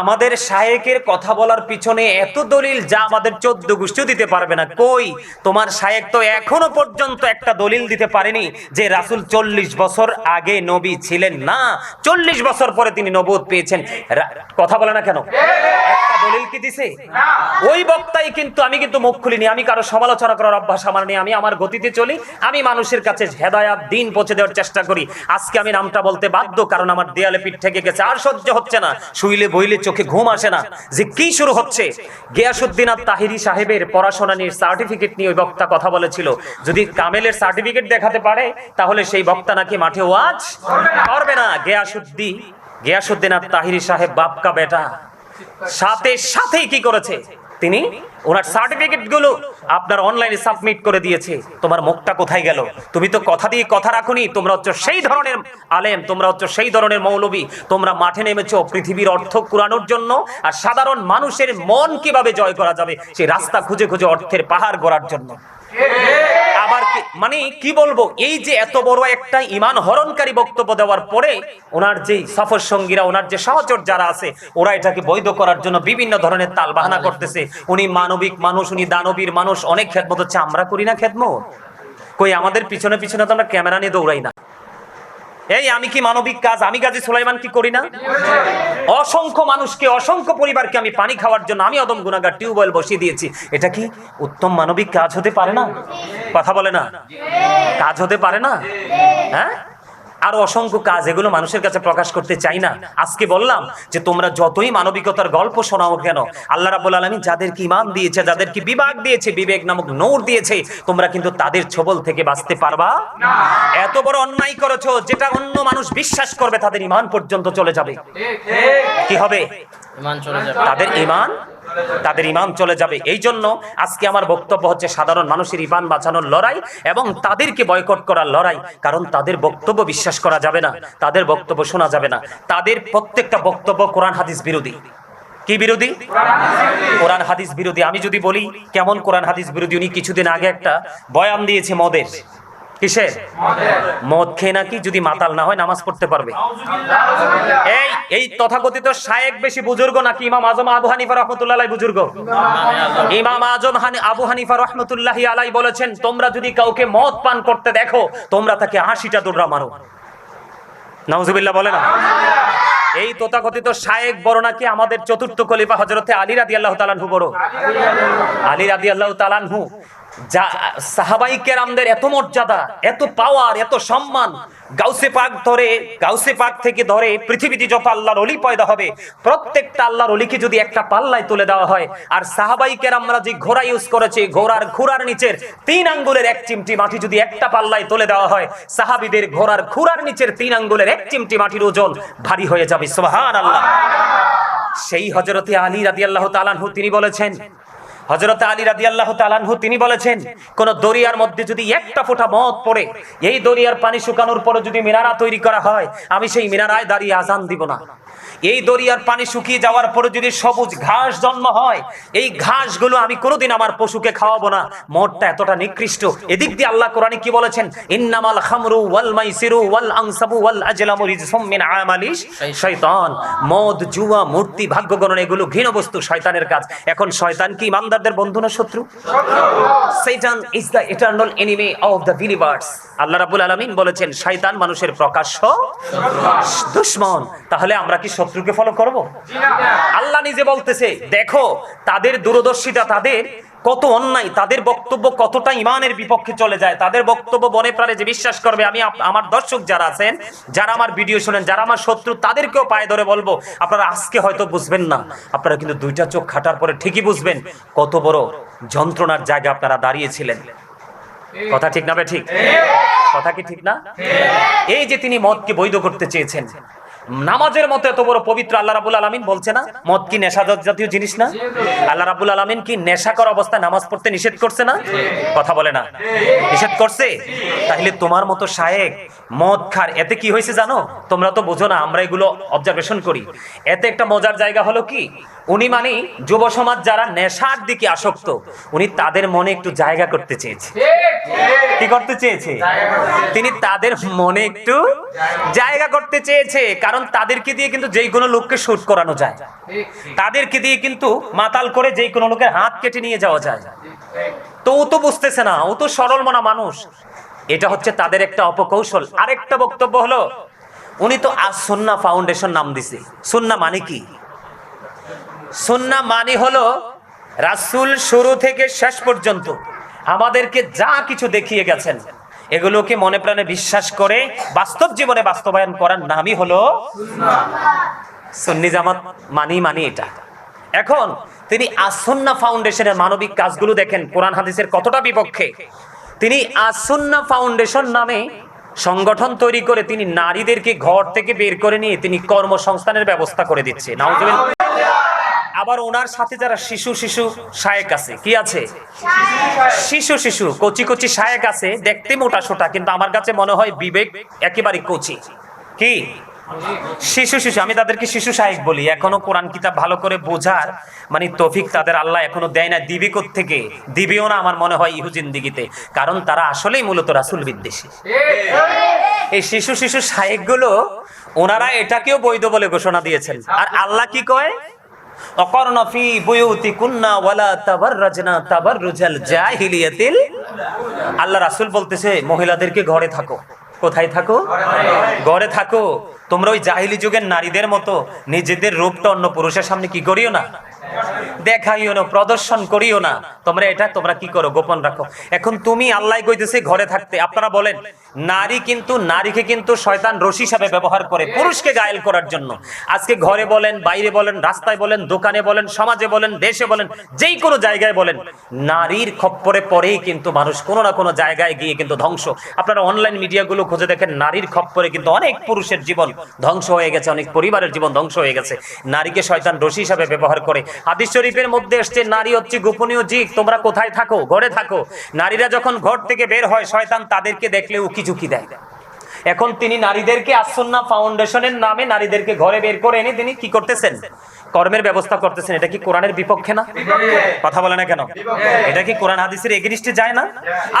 আমাদের শায়েকের কথা বলার পিছনে এত দলিল যা আমাদের চোদ্দ গোষ্ঠীও দিতে পারবে না। কই? তোমার শায়েক তো এখনও পর্যন্ত একটা দলিল দিতে পারেনি যে রাসূল চল্লিশ বছর আগে নবী ছিলেন না। চল্লিশ বছর পরে তিনি নবুত পেয়েছেন। কথা বলে না কেন? একটা দলিল কি দিছে? ওই বক্তাই কিন্তু আমি কিন্তু মুখ খুলিনি, আমি কারও সমালোচনা করার অভ্যাস আমার নেই, আমি আমার গতিতে চলি, আমি মানুষের কাছে হেদায়াত, দিন পৌঁছে দেওয়ার চেষ্টা করি। আজকে আমি নামটা বলতে বাধ্য, কারণ আমার দেয়ালে পিঠ থেকে গেছে, আর সহ্য হচ্ছে না। শুইলে বইলে চোখে ঘুম আসে না। যে কি শুরু হচ্ছে? গিয়াসুদ্দিন আর তাহিরি সাহেবের পড়াশোনা নিয়ে সার্টিফিকেট নিয়ে ওই বক্তা কথা বলেছিল। যদি কামেলের সার্টিফিকেট দেখাতে পারে, তাহলে সেই বক্তা নাকি মাঠে ওয়াজ করবে না। গিয়াসুদ্দিন গিয়াসুদ্দিন আর তাহিরি সাহেব বাপকা বেটা। সাথে সাথেই কি করেছে? তিনি ওনার সার্টিফিকেটগুলো আপনার অনলাইনে সাবমিট করে দিয়েছে। তোমার মুখটা কোথায় গেল? তুমি তো কথা দিয়ে কথা রাখুনি, তোমরা হচ্ছে সেই ধরনের আলেম, তোমরা হচ্ছে সেই ধরনের মৌলবী, তোমরা মাঠে নেমেছো পৃথিবীর অর্থ কুরানোর জন্য, আর সাধারণ মানুষের মন কীভাবে জয় করা যাবে, সেই রাস্তা খুঁজে খুঁজে অর্থের পাহাড় গড়ার জন্য। মানে কি বলব, এই যে এত বড় একটা ইমান হরণকারী বক্তব্য দেওয়ার পরে ওনার যে সফর সঙ্গীরা, ওনার যে সহচর যারা আছে, ওরা এটাকে বৈধ করার জন্য বিভিন্ন ধরনের তাল বাহানা করতেছে। উনি মানবিক মানুষ, উনি দানবীর মানুষ, অনেক খেদমত হচ্ছে, আমরা করি না খেদমত। কই, আমাদের পিছনে পিছনে তো আমরা ক্যামেরা নিয়ে দৌড়াই না। এই আমি কি মানবিক কাজ? আমি গাজী সুলাইমান কি করি না? অসংখ্য মানুষকে, অসংখ্য পরিবারকে আমি পানি খাওয়ার জন্য আমি অদম গুনাগার টিউবওয়েল বসিয়ে দিয়েছি। এটা কি উত্তম মানবিক কাজ হতে পারে না? কথা বলে না? কাজ হতে পারে না? হ্যাঁ? আর অসংখ্য কাজ এগুলো মানুষের কাছে প্রকাশ করতে চাই না। আজকে বললাম যে তোমরা যতই মানবিকতার গল্প শোনাও কেন আল্লাহ রাবুল আলমী যাদেরকে ইমান দিয়েছে যাদেরকে বিভাগ দিয়েছে বিবেক নামক নূর দিয়েছে তোমরা কিন্তু তাদের ছবল থেকে বাঁচতে পারবা? এত বড় অন্যায় করেছ যেটা অন্য মানুষ বিশ্বাস করবে তাদের ইমান পর্যন্ত চলে যাবে। কি হবে? তাদের ইমান তাদের ইমান চলে যাবে। এই জন্য আজকে আমার বক্তব্য হচ্ছে সাধারণ মানুষের ইমান বাঁচানোর লড়াই এবং তাদেরকে বয়কট করার লড়াই, কারণ তাদের বক্তব্য বিশ্বাস করা যাবে না, তাদের বক্তব্য শোনা যাবে না। তাদের প্রত্যেকটা বক্তব্য কোরআন হাদিস বিরোধী। কি বিরোধী? কোরআন হাদিস বিরোধী। আমি যদি বলি, কেমন কোরআন হাদিস বিরোধী? উনি কিছুদিন আগে একটা বয়ান দিয়েছে মদের। কিসের মদ খেয়ে নাকি যদি মাতাল না হয় নামাজ পড়তে পারবে। এই এই তথাকথিত শায়েক বেশি বুজুর্গ নাকি ইমাম আজম আবু হানিফা রহমতুল্লাহ বুজুর্গ? ইমাম আজম আবু হানিফা রহমতুল্লাহ আলাই বলেছেন, তোমরা যদি কাউকে মদ পান করতে দেখো, তোমরা তাকে আশিটা দৌড়া মারো। নাউজুবিল্লাহ বলে না? এই তথাকথিত শায়েক বড় নাকি আমাদের চতুর্থ খলিফা হজরতে আলী রাদি আল্লাহ তালানহু বড়? আলী রাদি আল্লাহ তালানহু যা সাহাবাই কেরামদের এত মর্যাদা, এত পাওয়ার এত সম্মান, গাউসে পাক ধরে, গাউসে পাক থেকে ধরে পৃথিবীতে যত আল্লাহর অলি পয়দা হবে, প্রত্যেকটা আল্লাহর অলিকে যদি একটা পাল্লায় তুলে দেওয়া হয়, আর সাহাবাই কেরামরা যে ঘোড়া ইউজ করেছে, ঘোড়ার ঘোড়ার নিচের তিন আঙ্গুলের এক চিমটি মাটি যদি একটা পাল্লায় তুলে দেওয়া হয়, সাহাবিদের ঘোড়ার ঘোড়ার নিচের তিন আঙ্গুলের এক চিমটি মাটির ওজন ভারী হয়ে যাবে সুবহান আল্লাহ সেই হজরতে আলী রাদি আল্লাহ তালানহু তিনি বলেছেন হজরত আলী রাদি আল্লাহ তালানহু তিনি বলেছেন, কোন দরিয়ার মধ্যে যদি একটা ফোঁটা মদ পড়ে, এই দরিয়ার পানি শুকানোর পরে যদি মিনারা তৈরি করা হয়, আমি সেই মিনারায় দাঁড়িয়ে আজান দিব না। এই দরিয়ার পানি শুকিয়ে যাওয়ার পরে যদি সবুজ ঘাস জন্ম হয়, এই ঘাসগুলো আমি কোনোদিন আমার পশুকে খাওয়াবো না। মদটা এতটা নিকৃষ্ট। এদিক দিয়ে আল্লাহ কোরআনে কি বলেছেন? ইন্নামাল খামরু ওয়াল মাইসিরু ওয়াল আনসাবু ওয়াল আজলামু রিজসুম মিন আমালিশ শয়তান মদ, জুয়া, মূর্তি ভাগ্য গণনা এগুলো ঘৃণ বস্তু শয়তানের কাজ। এখন শয়তান কি ইমানদারদের বন্ধু না শত্রু? Satan is the eternal enemy of the believers আল্লাহ রাব্বুল আলামিন বলেছেন, শয়তান মানুষের প্রকাশ্য দুশমন। তাহলে আমরা কি শত্রুকে ফলো করব? আল্লাহ নিজে বলতেছে, দেখো, তাদের দূরদর্শিতা তাদের কত অন্যায়, তাদের বক্তব্য কতটা ইমানের বিপক্ষে চলে যায়, তাদের বক্তব্য বনে প্রাণে যে বিশ্বাস করবে, আমি আমার দর্শক যারা আছেন, যারা আমার ভিডিও শোনেন, যারা আমার শত্রু, তাদেরকেও পায়ে ধরে বলব, আপনারা আজকে হয়তো বুঝবেন না, আপনারা কিন্তু দুইটা চোখ খাটার পরে ঠিকই বুঝবেন কত বড় যন্ত্রণার জায়গা আপনারা দাঁড়িয়েছিলেন। কথা ঠিক না ঠিক? কথা কি ঠিক না? এই যে তিনি মদকে বৈধ করতে চেয়েছেন নামাজের মতো এত বড় পবিত্র আল্লাহ রাবুল আলমিন বলছে না? মদ কি নেশা জাতীয় জিনিস না? আল্লাহ রাবুল আলমিন কি নেশা করা অবস্থায় নামাজ পড়তে নিষেধ করছে না? কথা বলে না। নিষেধ করছে? তাহলে তোমার মতো শায়েক মদ খার, এতে কি হয়েছে জানো? তোমরা তো বোঝো না, আমরা এগুলো অবজারভেশন করি। এতে একটা মজার জায়গা হলো কি? উনি মানে যুব সমাজ যারা নেশার দিকে আসক্ত, উনি তাদের মনে একটু জায়গা করতে চেয়েছে। কি করতে চেয়েছে? তিনি তাদের মনে একটু জায়গা করতে চেয়েছে, কারণ তাদেরকে দিয়ে কিন্তু যেই কোনো লোককে শুট করানো যায়। তাদেরকে দিয়ে কিন্তু মাতাল করে যেই কোনো লোকের হাত কেটে নিয়ে যাওয়া যায়। তো ও তো বুঝতেছে না, ও তো সরল মনা মানুষ। এটা হচ্ছে তাদের একটা অপকৌশল। আরেকটা বক্তব্য হলো, উনি তো আজ সুন্না ফাউন্ডেশন নাম দিছে। সুন্না মানে কি? সুন্না মানে হলো রাসূল শুরু থেকে শেষ পর্যন্ত আমাদেরকে যা কিছু দেখিয়ে গেছেন, এগুলোকে মনে প্রাণে বিশ্বাস করে বাস্তব জীবনে বাস্তবায়ন করার নামই হলো সুন্নি জামাত মানি মানি এটা। এখন তিনি আসন্না ফাউন্ডেশনের মানবিক কাজগুলো দেখেন, কোরআন হাদিসের কতটা বিপক্ষে। তিনি আসন্না ফাউন্ডেশন নামে সংগঠন তৈরি করে তিনি নারীদেরকে ঘর থেকে বের করে নিয়ে তিনি কর্মসংস্থানের ব্যবস্থা করে দিচ্ছে। নাউজুবিল্লাহ। আবার ওনার সাথে যারা শিশু শিশু শায়েক আছে, কি আছে? শিশু শিশু, কচি কচি শায়েক আছে, দেখতে মোটা সোটা, কিন্তু আমার কাছে মনে হয় বিবেক একেবারে কচি। কি? শিশু শিশু, আমি তাদেরকে শিশু শায়েক বলি, এখনও কোরআন কিতাব ভালো করে বোঝার মানে তফিক তাদের আল্লাহ এখনও দেয় না, দিবি থেকে দিবিও না আমার মনে হয় ইহু জিন্দিগিতে, কারণ তারা আসলেই মূলত রাসুল বিদ্বেষী। এই শিশু শিশু শায়েকগুলো, ওনারা এটাকেও বৈধ বলে ঘোষণা দিয়েছেন। আর আল্লাহ কি কয়? অকর্ণ ফি বুয়ুতি কুন্না ওয়ালা তাবাররাজনা তাবাররুজাল জাহিলিয়াতিল। আল্লাহ রাসুল বলতেছে, মহিলাদেরকে ঘরে থাকো। কোথায় থাকো? ঘরে থাকো। তোমরা ওই জাহিলি যুগের নারীদের মতো নিজেদের রূপটা অন্য পুরুষের সামনে কি করিও না? দেখাইও না, প্রদর্শন করিও না। তোমরা এটা, তোমরা কি করো? গোপন রাখো। এখন তুমি আল্লাহ কইতেছে ঘরে থাকতে। আপনারা বলেন, নারী কিন্তু, নারীকে কিন্তু শয়তান রশি হিসাবে ব্যবহার করে পুরুষকে গায়েল করার জন্য। আজকে ঘরে বলেন, বাইরে বলেন, রাস্তায় বলেন, দোকানে বলেন, সমাজে বলেন, দেশে বলেন, যেই কোনো জায়গায় বলেন, নারীর খপ্পরে পরেই কিন্তু মানুষ কোনো না কোনো জায়গায় গিয়ে কিন্তু ধ্বংস। আপনারা অনলাইন মিডিয়াগুলো খুঁজে দেখেন, নারীর খপ্পরে কিন্তু অনেক পুরুষের জীবন ধ্বংস হয়ে গেছে, অনেক পরিবারের জীবন ধ্বংস হয়ে গেছে। নারীকে শয়তান রশি হিসাবে ব্যবহার করে। হাদিস শরীফের মধ্যে এসছে, নারী হচ্ছে গোপনীয় জীব, তোমরা কোথায় থাকো? ঘরে থাকো। নারীরা যখন ঘর থেকে বের হয়, শয়তান তাদেরকে দেখলে উকি ঝুঁকি দেয়। এখন তিনি নারীদেরকে আসন্না ফাউন্ডেশনের নামে নারীদেরকে ঘরে বের করে এনে তিনি কি করতেছেন? কর্মের ব্যবস্থা করতেছেন। এটা কি কোরআনের বিপক্ষে না? কথা বলে না কেন? এটা কি কোরআন হাদিসের এগেনিস্টে যায় না?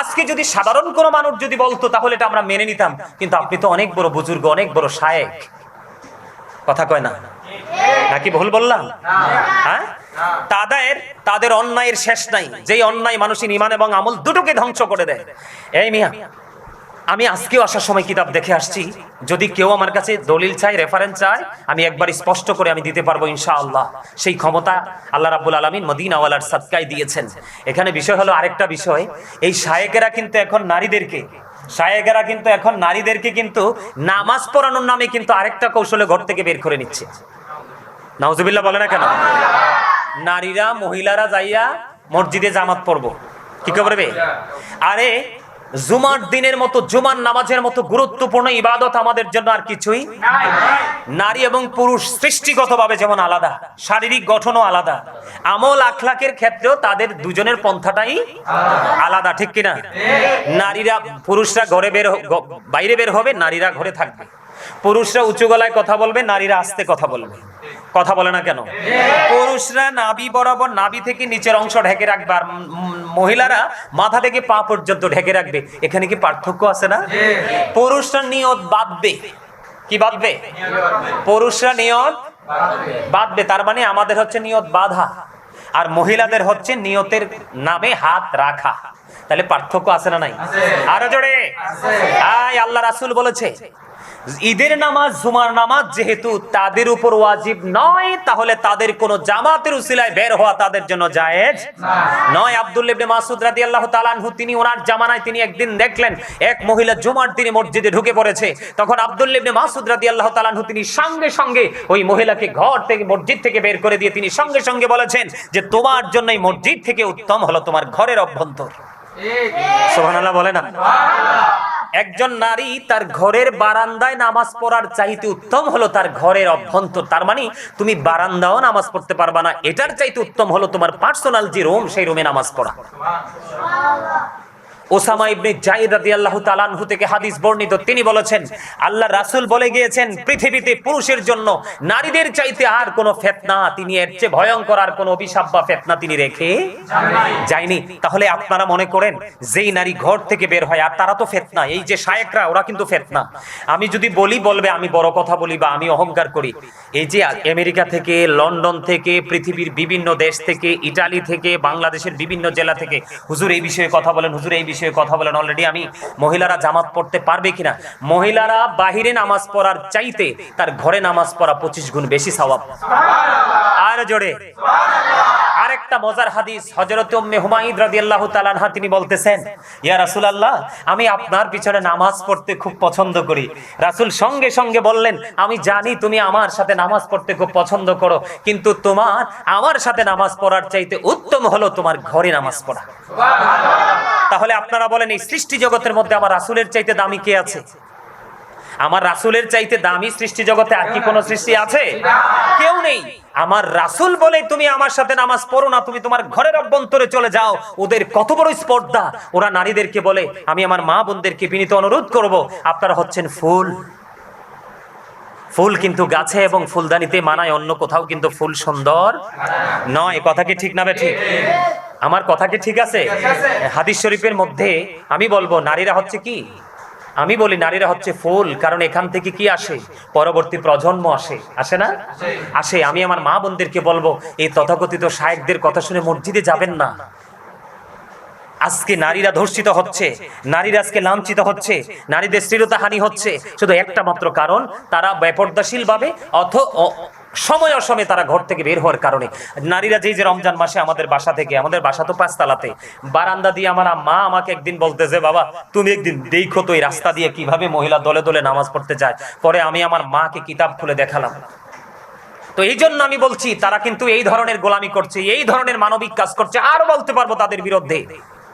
আজকে যদি সাধারণ কোনো মানুষ যদি বলতো তাহলে এটা আমরা মেনে নিতাম। কিন্তু আপনি তো অনেক বড় বুজুর্গ অনেক বড় শায়েক। কথা কয় না? নাকি ভুল বললাম? হ্যাঁ? তাদের তাদের অন্যায়ের শেষ নাই। যেই অন্যায় মানুষের ইমান এবং আমল দুটোকে ধ্বংস করে দেয়। এই মিয়া আমি আজকেও আসার সময় কিতাব দেখে আসছি। যদি কেউ আমার কাছে দলিল চাই রেফারেন্স চায়, আমি একবার স্পষ্ট করে আমি দিতে পারব ইনশাআল্লাহ। সেই ক্ষমতা আল্লাহ রাব্বুল আলমিন মদিনাওয়ালার সাদকায় দিয়েছেন। এখানে বিষয় হলো আরেকটা বিষয়, এই শায়েকেরা কিন্তু এখন নারীদেরকে, শায়েকেরা কিন্তু এখন নারীদেরকে কিন্তু নামাজ পড়ানোর নামে কিন্তু আরেকটা কৌশলে ঘর থেকে বের করে নিচ্ছে। নাউজুবিল্লাহ বলে না কেন? নারীরা, মহিলারা যাইয়া মসজিদে জামাত পড়ব। কি করবে আরে জুমার দিনের মতো, জুমার নামাজের মতো গুরুত্বপূর্ণ ইবাদত আমাদের জন্য আর কিছুই নারী এবং পুরুষ সৃষ্টিগতভাবে যেমন আলাদা, শারীরিক গঠনও আলাদা, আমল আখলাকের ক্ষেত্রেও তাদের দুজনের পন্থাটাই আলাদা, ঠিক কিনা? নারীরা, পুরুষরা ঘরে বের বাইরে বের হবে, নারীরা ঘরে থাকবে। পুরুষরা উঁচু গলায় কথা বলবে, নারীরা আস্তে কথা বলবে। কথা বলে না কেন? পুরুষরা নাভি বরাবর নাভি থেকে নিচের অংশ ঢেকে রাখবে আর মহিলারা মাথা থেকে পা পর্যন্ত ঢেকে রাখবে। এখানে কি পার্থক্য আছে না? পুরুষরা নিয়ত বাঁধবে। কি বাঁধবে? পুরুষরা নিয়ত বাঁধবে। তার মানে আমাদের হচ্ছে নিয়ত বাঁধা আর মহিলাদের হচ্ছে নিয়তের নামে হাত রাখা। তাহলে পার্থক্য আছে না নাই? আরও জোরে। আয় আল্লাহ রাসুল বলেছে ঈদের নামাজ জুমার নামাজ যেহেতু তাদের উপর ওয়াজিব নয় তাহলে তাদের কোন জামাতের উসিলায় বের হওয়া তাদের জন্য জায়েজ নয়। আব্দুল ইবনে মাসুদ রাদিয়াল্লাহু তাআলা আনহু তিনি ওনার জামানায় তিনি একদিন দেখলেন এক মহিলা জুমার দিনে মসজিদে ঢুকে পড়েছে। তখন আব্দুল ইবনে মাসুদ রাদিয়াল্লাহু তাআলা আনহু তিনি সঙ্গে সঙ্গে ওই মহিলাকে ঘর থেকে মসজিদ থেকে বের করে দিয়ে তিনি সঙ্গে সঙ্গে বলেছেন যে তোমার জন্য এই মসজিদ থেকে উত্তম হলো তোমার ঘরের অভ্যন্তর। সুবহানাল্লাহ বলে না? একজন নারী তার ঘরের বারান্দায় নামাজ পড়ার চাইতে উত্তম হলো তার ঘরের অভ্যন্তর। তার মানে তুমি বারান্দাও নামাজ পড়তে পারবা না, এটার চাইতে উত্তম হলো তোমার পার্সোনাল যে রুম সেই রুমে নামাজ পড়া। ওসামা ইবনে জাইদ রাদিয়াল্লাহু তাআলা আনহু থেকে হাদিস বর্ণিত। তিনি বলেছেন, আল্লাহ রাসূল বলে গিয়েছেন, পৃথিবীতে পুরুষের জন্য নারীদের চাইতে আর কোনো ফিতনা তিনি এর চেয়ে ভয়ঙ্কর আর কোনো অভিশাপ বা ফিতনা তিনি রেখে যায়নি। তাহলে আপনারা মনে করেন, যেই নারী ঘর থেকে বের হয়, আর তারা তো ফেতনা, এই যে শায়েকরা, ওরা কিন্তু ফেতনা। আমি যদি বলি, বলবে, আমি বড় কথা বলি বা আমি অহংকার করি। এই যে আমেরিকা থেকে, লন্ডন থেকে, পৃথিবীর বিভিন্ন দেশ থেকে, ইটালি থেকে, বাংলাদেশের বিভিন্ন জেলা থেকে, হুজুর এই বিষয়ে কথা বলেন, হুজুর এই কথা বলেন। অলরেডি আমি মহিলারা জামাত পড়তে পারবে কিনা? মহিলারা বাহিরে নামাজ পড়ার চাইতে তার ঘরে নামাজ পড়া পঁচিশ গুণ বেশি সওয়াব আর জোরে। আরেকটা মজার হাদিস হযরত উম্মে হুমায়িদ রাদিয়াল্লাহু তাআলা আনহা তিনি বলতেছেন, ইয়া রাসূলুল্লাহ, আমি আপনার পিছনে নামাজ পড়তে খুব পছন্দ করি। রাসূল সঙ্গে সঙ্গে বললেন, আমি জানি তুমি আমার সাথে নামাজ পড়তে খুব পছন্দ করো, কিন্তু তোমার, আমার সাথে নামাজ পড়ার চাইতে উত্তম হলো তোমার ঘরে নামাজ পড়া। তাহলে আপনারা বলেন এই সৃষ্টি জগতের মধ্যে আমার রাসুলের চাইতে দামি কে আছে? আমার রাসূলের চাইতে দামি সৃষ্টি জগতে আর কি কোনো সৃষ্টি আছে? কেউ নেই। আমার রাসূল বলে তুমি আমার সাথে নামাজ পড়ো না, তুমি তোমার ঘরের অভ্যন্তরে চলে যাও। ওদের কত বড় স্পর্ধা। ওরা নারীদেরকে বলে, আমি আমার মা বোনদেরকে বিনীত অনুরোধ করব। আপনারা হচ্ছেন ফুল। ফুল কিন্তু গাছে এবং ফুলদানিতে মানায়, অন্য কোথাও কিন্তু ফুল সুন্দর নয়। কথা কি ঠিক না বে ঠিক? আমার কথা কি ঠিক আছে? হাদিস শরীফের মধ্যে আমি বলব নারীরা হচ্ছে কি? আমি বলি নারীরা হচ্ছে ফুল কারণ এখান থেকে কি আসে? পরবর্তী প্রজন্ম আসে। আসে না? আসে। আমি আমার মা বোনদেরকে বলব এই তথাকথিত শায়েকদের কথা শুনে মসজিদে যাবেন না। আজকে নারীরা ধর্ষিত হচ্ছে নারীরা আজকে লাঞ্ছিত হচ্ছে নারীদের স্থিরতা হানি হচ্ছে। শুধু একটা মাত্র কারণ তারা বেপর্দাশীল ভাবে অথ সময় অসময়ে তারা ঘর থেকে বের হওয়ার কারণে। নারীরা যেই যে রমজান মাসে আমাদের বাসা থেকে, আমাদের বাসা তো পাঁচতলাতে। বারান্দা দিয়ে আমার মা আমাকে একদিন বলতেছে বাবা, তুমি একদিন দেখো তো এই রাস্তা দিয়ে কীভাবে মহিলা দলে দলে নামাজ পড়তে যায়। পরে আমি আমার মাকে কিতাব খুলে দেখালাম। তো এই জন্য আমি বলছি, তারা কিন্তু এই ধরনের গোলামি করছে, এই ধরনের মানবিক কাজ করছে, আর বলতে পারব তাদের বিরুদ্ধে।